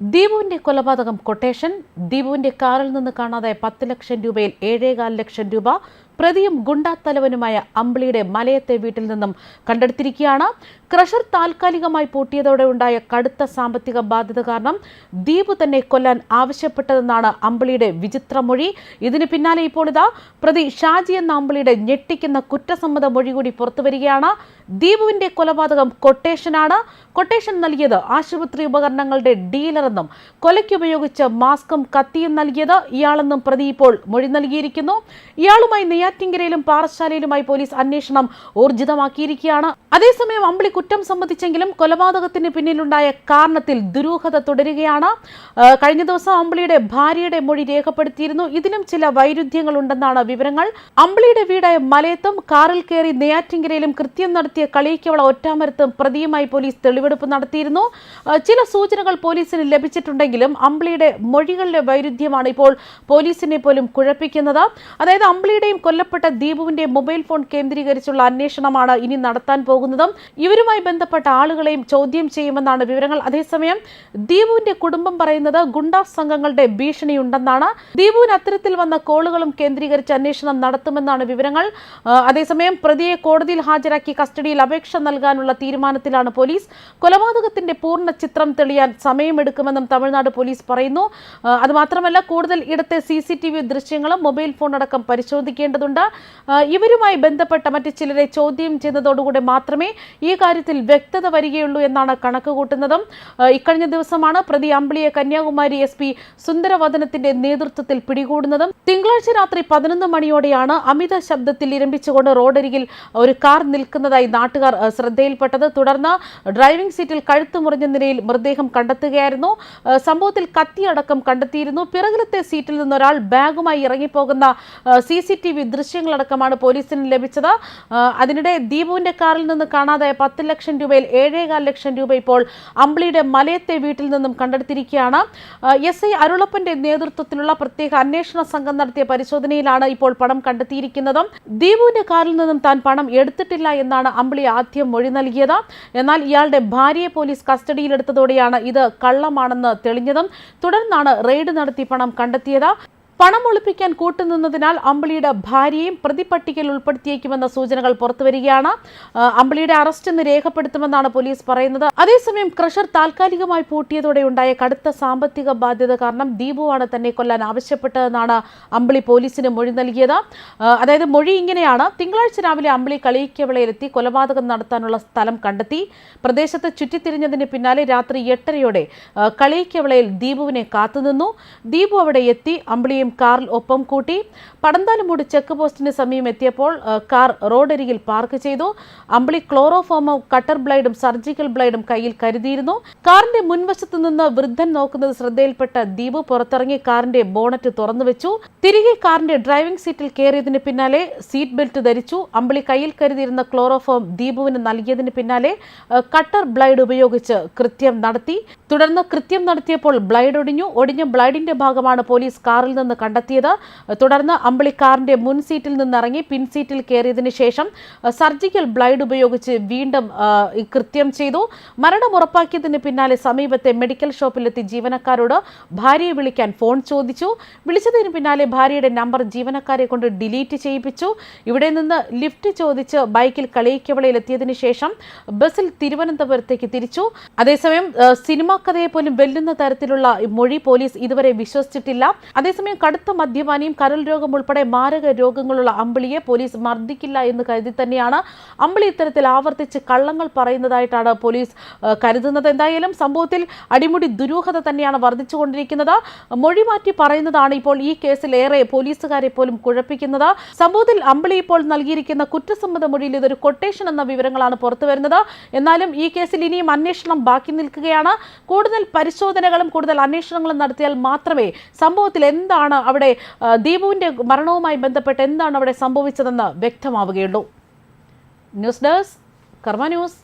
ദീപുവിന്റെ കൊലപാതകം കൊട്ടേഷൻ ദീപുവിന്റെ കാറിൽ നിന്ന് കാണാതായ പത്ത് ലക്ഷം രൂപയിൽ ഏഴേകാൽ ലക്ഷം രൂപ പ്രതിയും ഗുണ്ടാത്തലവനുമായ അമ്പിളിയുടെ മലയത്തെ വീട്ടിൽ നിന്നും കണ്ടെടുത്തിരിക്കുകയാണ്. ക്രഷർ താൽക്കാലികമായി പൂട്ടിയതോടെ ഉണ്ടായ കടുത്ത സാമ്പത്തിക ബാധ്യത കാരണം ദീപു തന്നെ കൊല്ലാൻ ആവശ്യപ്പെട്ടതെന്നാണ് അമ്പിളിയുടെ വിചിത്ര മൊഴി ഇതിന് പിന്നാലെ ഇപ്പോൾ ഇതാ പ്രതി ഷാജി എന്ന അമ്പിളിയുടെ ഞെട്ടിക്കുന്ന കുറ്റസമ്മത മൊഴി കൂടി പുറത്തുവരികയാണ് ദീപുവിന്റെ കൊലപാതകം കൊട്ടേഷനാണ്. കൊട്ടേഷൻ നൽകിയത് ആശുപത്രി ഉപകരണങ്ങളുടെ ഡീലറെന്നും കൊലയ്ക്ക് ഉപയോഗിച്ച മാസ്കും കത്തിയും നൽകിയത് ഇയാളെന്നും പ്രതി ഇപ്പോൾ മൊഴി നൽകിയിരിക്കുന്നു. ഇയാളുമായി നെയ്യാറ്റിങ്കരയിലും പാറശാലയിലുമായി പോലീസ് അന്വേഷണം ഊർജിതമാക്കിയിരിക്കുകയാണ്. അതേസമയം അമ്പിളി കുറ്റം സംബന്ധിച്ചെങ്കിലും കൊലപാതകത്തിന് പിന്നിലുണ്ടായ കാരണത്തിൽ ദുരൂഹത തുടരുകയാണ്. കഴിഞ്ഞ ദിവസം അമ്പിളിയുടെ ഭാര്യയുടെ മൊഴി രേഖപ്പെടുത്തിയിരുന്നു. ഇതിനും ചില വൈരുദ്ധ്യങ്ങൾ ഉണ്ടെന്നാണ് വിവരങ്ങൾ. അമ്പിളിയുടെ വീടായ മലയത്തും കാറിൽ കയറി നെയ്യാറ്റിങ്കരയിലും കൃത്യം നടത്തിയ കളിയിക്കവള ഒറ്റാമരത്തും പ്രതിയുമായി പോലീസ് തെളിവെടുപ്പ് നടത്തിയിരുന്നു. ചില സൂചനകൾ പോലീസിന് ലഭിച്ചിട്ടുണ്ടെങ്കിലും അമ്പിളിയുടെ മൊഴികളിലെ വൈരുദ്ധ്യമാണ് ഇപ്പോൾ പോലീസിനെ പോലും കുഴപ്പിക്കുന്നത്. അതായത് അമ്പിളിയുടെയും കൊല്ലപ്പെട്ട ദീപുവിന്റെ മൊബൈൽ ഫോൺ കേന്ദ്രീകരിച്ചുള്ള അന്വേഷണമാണ് ഇനി നടത്താൻ പോകുന്നതും. ഇവരുമായി ബന്ധപ്പെട്ട ആളുകളെയും ചോദ്യം ചെയ്യുമെന്നാണ് വിവരങ്ങൾ. അതേസമയം ദീപുവിന്റെ കുടുംബം പറയുന്നത് ഗുണ്ടാ സംഘങ്ങളുടെ ഭീഷണിയുണ്ടെന്നാണ്. ദീപുവിന് അത്തരത്തിൽ വന്ന കോളുകളും കേന്ദ്രീകരിച്ച് അന്വേഷണം നടത്തുമെന്നാണ് വിവരങ്ങൾ. അതേസമയം പ്രതിയെ കോടതിയിൽ ഹാജരാക്കി കസ്റ്റഡിയിൽ അപേക്ഷ നൽകാനുള്ള തീരുമാനത്തിലാണ് പോലീസ്. കൊലപാതകത്തിന്റെ പൂർണ ചിത്രം തെളിയാൻ സമയമെടുക്കുമെന്നും തമിഴ്നാട് പോലീസ് പറയുന്നു. അതുമാത്രമല്ല കൂടുതൽ ഇടത്തെ സി സി ടി വി ദൃശ്യങ്ങളും മൊബൈൽ ഫോൺ അടക്കം പരിശോധിക്കേണ്ടതുണ്ട് ഇവരുമായി ബന്ധപ്പെട്ട മറ്റ് ചിലരെ ചോദ്യം ചെയ്യുന്നതോടുകൂടി മാത്രമേ ഈ കാര്യത്തിൽ വ്യക്തത വരികയുള്ളൂ എന്നാണ് കണക്ക് കൂട്ടുന്നതും. ഇക്കഴിഞ്ഞ ദിവസമാണ് പ്രതി അമ്പിളിയെ കന്യാകുമാരി എസ് പി സുന്ദരവദനത്തിന്റെ നേതൃത്വത്തിൽ പിടികൂടുന്നതും. തിങ്കളാഴ്ച രാത്രി പതിനൊന്ന് മണിയോടെയാണ് അമിത ശബ്ദത്തിൽ ഇരമ്പിച്ചുകൊണ്ട് റോഡരികിൽ ഒരു കാർ നിൽക്കുന്നതായി നാട്ടുകാർ ശ്രദ്ധയിൽപ്പെട്ടത്. തുടർന്ന് ഡ്രൈവിംഗ് സീറ്റിൽ കഴുത്ത് മുറിഞ്ഞ നിലയിൽ മൃതദേഹം കണ്ടെത്തുകയായിരുന്നു. സംഭവത്തിൽ കത്തിയടക്കം കണ്ടെത്തിയിരുന്നു. പിറകിലത്തെ സീറ്റിൽ നിന്നൊരാൾ ബാഗുമായി ഇറങ്ങിപ്പോകുന്ന സി സി ടി വി ദൃശ്യങ്ങളടക്കമാണ് പോലീസിന് ലഭിച്ചത്. അതിനിടെ ദീപുവിന്റെ കാറിൽ നിന്ന് കാണാതായ പത്ത് ലക്ഷം രൂപയിൽ ഏഴേകാൽ ലക്ഷം രൂപ ഇപ്പോൾ അമ്പിളിയുടെ മലയത്തെ വീട്ടിൽ നിന്നും കണ്ടെടുത്തിരിക്കുകയാണ്. എസ് ഐ അരുളപ്പന്റെ നേതൃത്വത്തിലുള്ള പ്രത്യേക അന്വേഷണ സംഘം നടത്തിയ പരിശോധനയിലാണ് ഇപ്പോൾ പണം കണ്ടെത്തിയിരിക്കുന്നത്. ദീപുവിന്റെ കാറിൽ നിന്നും താൻ പണം എടുത്തിട്ടില്ല എന്നാണ് അമ്പിളി ആദ്യം മൊഴി നൽകിയത്. എന്നാൽ ഇയാളുടെ ഭാര്യയെ പോലീസ് കസ്റ്റഡിയിലെടുത്തതോടെയാണ് ഇത് കള്ളമാണെന്ന് തെളിഞ്ഞതും. തുടർന്നാണ് റെയ്ഡ് നടത്തി പണം കണ്ടെത്തിയത്. പണം ഒളിപ്പിക്കാൻ കൂട്ടുനിന്നതിനാൽ അമ്പിളിയുടെ ഭാര്യയും പ്രതിപട്ടികയിൽ ഉൾപ്പെടുത്തിയേക്കുമെന്ന സൂചനകൾ പുറത്തുവരികയാണ്. അമ്പിളിയുടെ അറസ്റ്റ് ഇന്ന് രേഖപ്പെടുത്തുമെന്നാണ് പോലീസ് പറയുന്നത്. അതേസമയം ക്രഷർ താൽക്കാലികമായി പൂട്ടിയതോടെ ഉണ്ടായ കടുത്ത സാമ്പത്തിക ബാധ്യത കാരണം ദീപുവാണ് തന്നെ കൊല്ലാൻ ആവശ്യപ്പെട്ടതെന്നാണ് അമ്പിളി പോലീസിന് മൊഴി നൽകിയത്. അതായത് മൊഴി ഇങ്ങനെയാണ്. തിങ്കളാഴ്ച രാവിലെ അമ്പിളി കളിയിക്കവളയിലെത്തി കൊലപാതകം നടത്താനുള്ള സ്ഥലം കണ്ടെത്തി. പ്രദേശത്ത് ചുറ്റിത്തിരിഞ്ഞതിന് പിന്നാലെ രാത്രി എട്ടരയോടെ കളിയിക്കവളയിൽ ദീപുവിനെ കാത്തുനിന്നു. ദീപു അവിടെ എത്തി. അമ്പിളിയും കാറിൽ ഒപ്പം കൂട്ടി പടന്താലുമൂട് ചെക്ക് പോസ്റ്റിന് സമീപം എത്തിയപ്പോൾ കാർ റോഡരികിൽ പാർക്ക് ചെയ്തു. അമ്പിളി ക്ലോറോഫോമോ കട്ടർ ബ്ലൈഡും സർജിക്കൽ ബ്ലൈഡും കയ്യിൽ കരുതിയിരുന്നു. കാറിന്റെ മുൻവശത്ത് നിന്ന് വൃദ്ധൻ നോക്കുന്നത് ശ്രദ്ധയിൽപ്പെട്ട ദീപു പുറത്തിറങ്ങി കാറിന്റെ ബോണറ്റ് തുറന്നു വെച്ചു. തിരികെ കാറിന്റെ ഡ്രൈവിംഗ് സീറ്റിൽ കയറിയതിന് പിന്നാലെ സീറ്റ് ബെൽറ്റ് ധരിച്ചു. അമ്പിളി കയ്യിൽ കരുതിയിരുന്ന ക്ലോറോഫോം ദീപുവിന് നൽകിയതിന് പിന്നാലെ കട്ടർ ബ്ലൈഡ് ഉപയോഗിച്ച് കൃത്യം നടത്തി. തുടർന്ന് കൃത്യം നടത്തിയപ്പോൾ ബ്ലൈഡ് ഒടിഞ്ഞു. ഒടിഞ്ഞ ബ്ലൈഡിന്റെ ഭാഗമാണ് പോലീസ് കാറിൽ നിന്ന് കണ്ടെത്തിയത്. തുടർന്ന് അമ്പിളി കാറിന്റെ മുൻ സീറ്റിൽ നിന്നിറങ്ങി പിൻ സീറ്റിൽ കയറിയതിന് ശേഷം സർജിക്കൽ ബ്ലൈഡ് ഉപയോഗിച്ച് വീണ്ടും കൃത്യം ചെയ്തു. മരണം ഉറപ്പാക്കിയതിന് പിന്നാലെ സമീപത്തെ മെഡിക്കൽ ഷോപ്പിലെത്തി ജീവനക്കാരോട് ഭാര്യയെ വിളിക്കാൻ ഫോൺ ചോദിച്ചു. വിളിച്ചതിന് പിന്നാലെ ഭാര്യയുടെ നമ്പർ ജീവനക്കാരെ കൊണ്ട് ഡിലീറ്റ് ചെയ്യിപ്പിച്ചു. ഇവിടെ നിന്ന് ലിഫ്റ്റ് ചോദിച്ച് ബൈക്കിൽ കളിയിക്കവളയിൽ എത്തിയതിനു ശേഷം ബസ്സിൽ തിരുവനന്തപുരത്തേക്ക് തിരിച്ചു. അതേസമയം സിനിമാ കഥയെ പോലും വെല്ലുന്ന തരത്തിലുള്ള മൊഴി പോലീസ് ഇതുവരെ വിശ്വസിച്ചിട്ടില്ല. അതേസമയം കടുത്ത മദ്യപാനിയും കരൽ രോഗം ഉൾപ്പെടെ മാരക രോഗങ്ങളുള്ള അമ്പിളിയെ പോലീസ് മർദ്ദിക്കില്ല എന്ന് കരുതി തന്നെയാണ്. അമ്പിളി ഇത്തരത്തിൽ ആവർത്തിച്ച് കള്ളങ്ങൾ പറയുന്നതായിട്ടാണ് പോലീസ് കരുതുന്നത്. എന്തായാലും സംഭവത്തിൽ അടിമുടി ദുരൂഹത തന്നെയാണ് വർദ്ധിച്ചുകൊണ്ടിരിക്കുന്നത്. മൊഴി മാറ്റി പറയുന്നതാണ് ഇപ്പോൾ ഈ കേസിൽ ഏറെ പോലീസുകാരെ പോലും കുഴപ്പിക്കുന്നത്. സംഭവത്തിൽ അമ്പിളി ഇപ്പോൾ നൽകിയിരിക്കുന്ന കുറ്റസമ്മത മൊഴിയിൽ ഇതൊരു കൊട്ടേഷൻ എന്ന വിവരങ്ങളാണ് പുറത്തുവരുന്നത് എന്നാലും ഈ കേസിൽ ഇനിയും അന്വേഷണം ബാക്കി നിൽക്കുകയാണ്. കൂടുതൽ പരിശോധനകളും കൂടുതൽ അന്വേഷണങ്ങളും നടത്തിയാൽ മാത്രമേ സംഭവത്തിൽ എന്താണ് അവിടെ ദീപുവിന്റെ മരണവുമായി ബന്ധപ്പെട്ട് എന്താണ് അവിടെ സംഭവിച്ചതെന്ന് വ്യക്തമാവുകയുള്ളൂ. News desk Karma news.